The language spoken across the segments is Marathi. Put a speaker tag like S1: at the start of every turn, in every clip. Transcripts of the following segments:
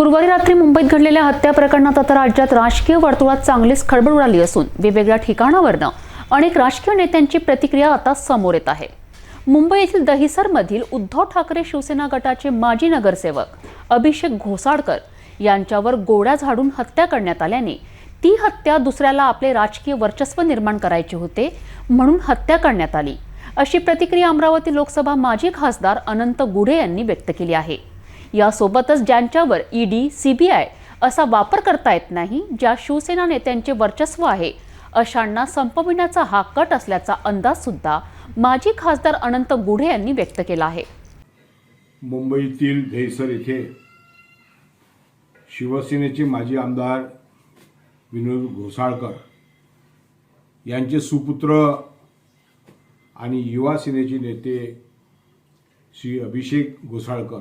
S1: गुरुवारी रात्री मुंबईत घडलेल्या हत्या प्रकरणात आता राज्यात राजकीय वर्तुळात चांगलीच खळबळ उडाली असून वेगवेगळ्या ठिकाणावरनं अनेक राजकीय नेत्यांची प्रतिक्रिया आता समोर येत आहे. मुंबई येथील दहिसरमधील उद्धव ठाकरे शिवसेना गटाचे माजी नगरसेवक अभिषेक घोसाळकर यांच्यावर गोळ्या झाडून हत्या करण्यात आल्याने ती हत्या दुसऱ्याला आपले राजकीय वर्चस्व निर्माण करायचे होते म्हणून हत्या करण्यात आली. अशी प्रतिक्रिया अमरावती लोकसभा माजी खासदार अनंत गुढे यांनी व्यक्त केली आहे. यासोबतच ज्यांच्यावर ईडी सीबीआय असा वापर करता येत नाही ज्या शिवसेना नेत्यांचे वर्चस्व आहे अशांना संपविण्याचा हा कट असल्याचा अंदाज सुद्धा माजी खासदार अनंत गुढे यांनी व्यक्त केला आहे.
S2: मुंबईतील धैसर येथे शिवसेनेचे माजी आमदार विनोद घोसाळकर यांचे सुपुत्र आणि युवा सेनेचे नेते श्री अभिषेक घोसाळकर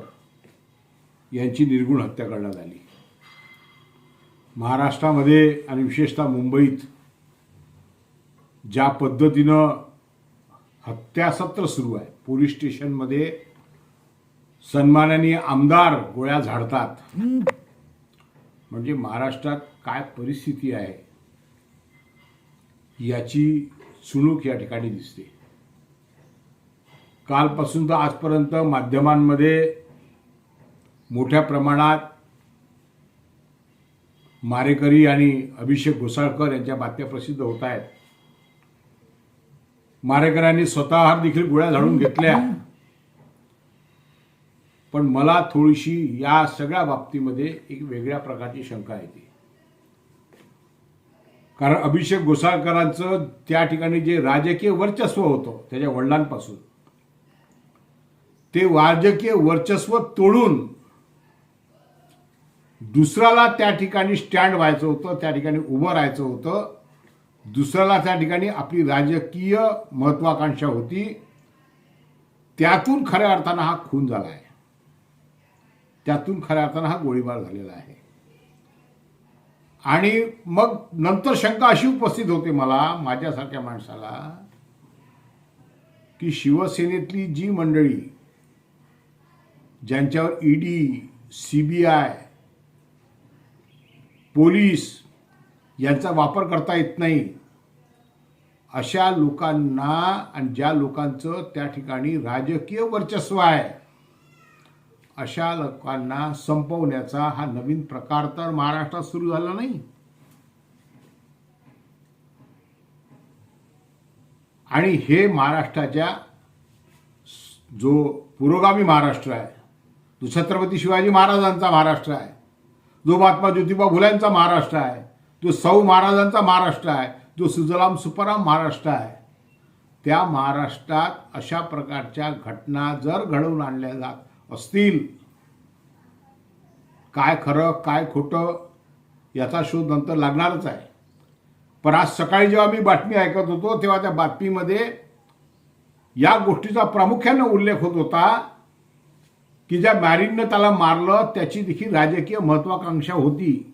S2: यांची निर्गुण हत्या करण्यात आली. महाराष्ट्रामध्ये आणि विशेषतः मुंबईत ज्या पद्धतीनं हत्यासत्र सुरू आहे पोलीस स्टेशनमध्ये सन्माननीय आमदार गोळ्या झाडतात. म्हणजे महाराष्ट्रात काय परिस्थिती आहे याची चुणूक या ठिकाणी दिसते. कालपासून तर आजपर्यंत माध्यमांमध्ये मोठ्या प्रमाणात मारेकरी आणि अभिषेक घोसाळकर यांच्या बातम्या प्रसिद्ध होत आहेत. मारेकऱ्यांनी स्वतः देखील गोळ्या झाडून घेतल्या. पण मला थोडीशी या सगळ्या बाबतीमध्ये एक वेगळ्या प्रकारची शंका येते. कारण अभिषेक घोसाळकरांचं त्या ठिकाणी जे राजकीय वर्चस्व होतं त्याच्या वडिलांपासून ते राजकीय वर्चस्व तोडून दुसऱ्याला त्या ठिकाणी स्टँड व्हायचं होतं त्या ठिकाणी उभं राहायचं होतं. दुसऱ्याला त्या ठिकाणी आपली राजकीय महत्वाकांक्षा होती. त्यातून खऱ्या अर्थानं हा खून झाला आहे. त्यातून खऱ्या अर्थानं हा गोळीबार झालेला आहे. आणि मग नंतर शंका अशी उपस्थित होते मला माझ्यासारख्या माणसाला की शिवसेनेतली जी मंडळी ज्यांच्यावर ईडी सीबीआय पोलीस यांचा वापर करता येत नाही. अशा लोकांना आणि ज्या लोकांचं त्या ठिकाणी राजकीय वर्चस्व आहे अशा लोकांना संपवण्याचा हा नवीन प्रकार तर महाराष्ट्रात सुरू झाला नाही. आणि हे महाराष्ट्राच्या जो पुरोगामी महाराष्ट्र आहे जो छत्रपती शिवाजी महाराजांचा महाराष्ट्र आहे जो महात्मा ज्योतिबा फुल्यांचा महाराष्ट्र आहे जो सौ महाराजांचा महाराष्ट्र आहे जो सुजलाम सुपराम महाराष्ट्र आहे त्या महाराष्ट्रात अशा प्रकारच्या घटना जर घडवून आणल्या जात असतील काय खरं काय खोटं याचा शोध नंतर लागणारच आहे. पण आज सकाळी जेव्हा मी बातमी ऐकत होतो तेव्हा त्या बातमीमध्ये या गोष्टीचा प्रामुख्यानं उल्लेख होत होता की ज्या मॅरिननं त्याला मारलं त्याची देखील राजकीय महत्वाकांक्षा होती.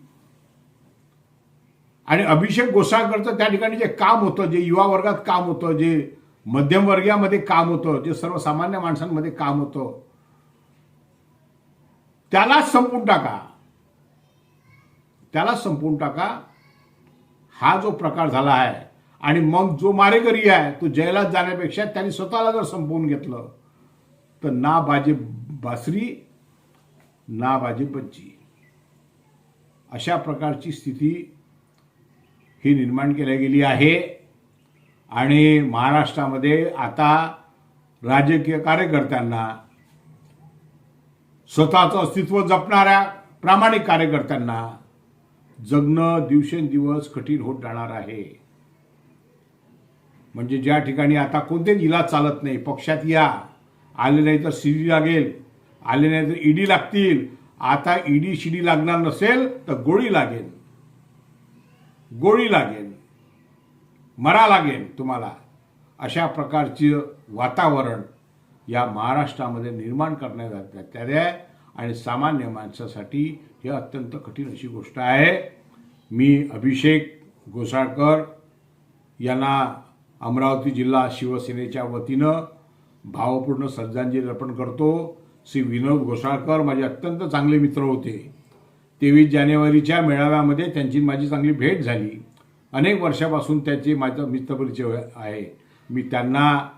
S2: आणि अभिषेक गोसाळकरचं त्या ठिकाणी जे काम होतं जे युवा वर्गात काम होतं जे मध्यमवर्गीयामध्ये काम होतं जे सर्वसामान्य माणसांमध्ये काम होतं त्यालाच संपून टाका. त्यालाच संपून टाका. हा जो प्रकार झाला आहे आणि मग जो मारेकरी आहे तो जैलात जाण्यापेक्षा त्यांनी स्वतःला जर संपवून घेतलं तर ना बाजे बासरी ना बाजे बज्जी. अशा प्रकारची स्थिती ही निर्माण केल्या गेली आहे. आणि महाराष्ट्रामध्ये आता राजकीय कार्यकर्त्यांना स्वतःचं अस्तित्व जपणाऱ्या प्रामाणिक कार्यकर्त्यांना जगणं दिवसेंदिवस कठीण होत जाणार आहे. म्हणजे ज्या ठिकाणी आता कोणते इलाज चालत नाही पक्षात या. आले नाही तर सीडी लागेल आले नाही तर ईडी लागतील. आता ईडी शिडी लागणार नसेल तर गोळी लागेल. गोळी लागेल. मरा लागेल तुम्हाला. अशा प्रकारचे वातावरण या महाराष्ट्रामध्ये निर्माण करण्यात येत आहे आणि सामान्य माणसासाठी हे अत्यंत कठीण अशी गोष्ट आहे. मी अभिषेक गोसाळकर यांना अमरावती जिल्हा शिवसेनेच्या वतीनं भावपूर्ण श्रद्धांजली अर्पण करतो. श्री विनोद घोसाळकर माझे अत्यंत चांगले मित्र होते. तेवीस जानेवारीच्या मेळाव्यामध्ये त्यांची माझी चांगली भेट झाली. अनेक वर्षापासून त्याचे माझा मित्रपरिचय आहे. मी त्यांना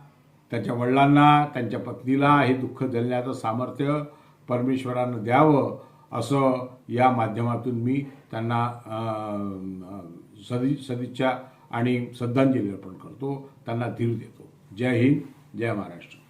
S2: त्याच्या वडिलांना त्यांच्या पत्नीला हे दुःख झेलण्याचं सामर्थ्य परमेश्वरानं द्यावं असं या माध्यमातून मी त्यांना सदी सदिच्छा आणि श्रद्धांजली अर्पण करतो. त्यांना धीर देतो. जय हिंद. जय महाराष्ट्र.